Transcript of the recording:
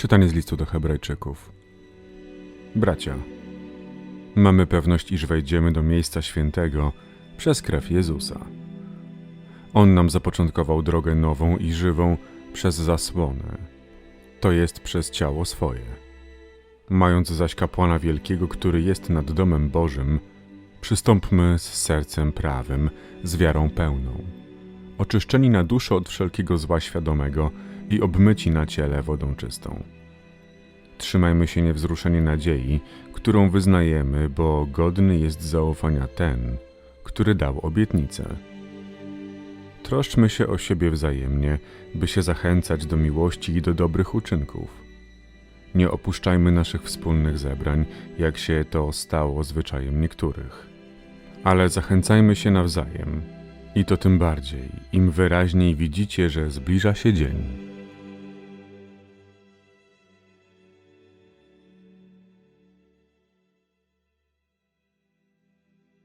Czytanie z listu do Hebrajczyków. Bracia, mamy pewność, iż wejdziemy do miejsca świętego przez krew Jezusa. On nam zapoczątkował drogę nową i żywą przez zasłonę, to jest przez ciało swoje. Mając zaś kapłana wielkiego, który jest nad domem Bożym, przystąpmy z sercem prawym, z wiarą pełną, oczyszczeni na duszę od wszelkiego zła świadomego i obmyci na ciele wodą czystą. Trzymajmy się niewzruszenie nadziei, którą wyznajemy, bo godny jest zaufania ten, który dał obietnicę. Troszczmy się o siebie wzajemnie, by się zachęcać do miłości i do dobrych uczynków. Nie opuszczajmy naszych wspólnych zebrań, jak się to stało zwyczajem niektórych. Ale zachęcajmy się nawzajem, i to tym bardziej, im wyraźniej widzicie, że zbliża się dzień.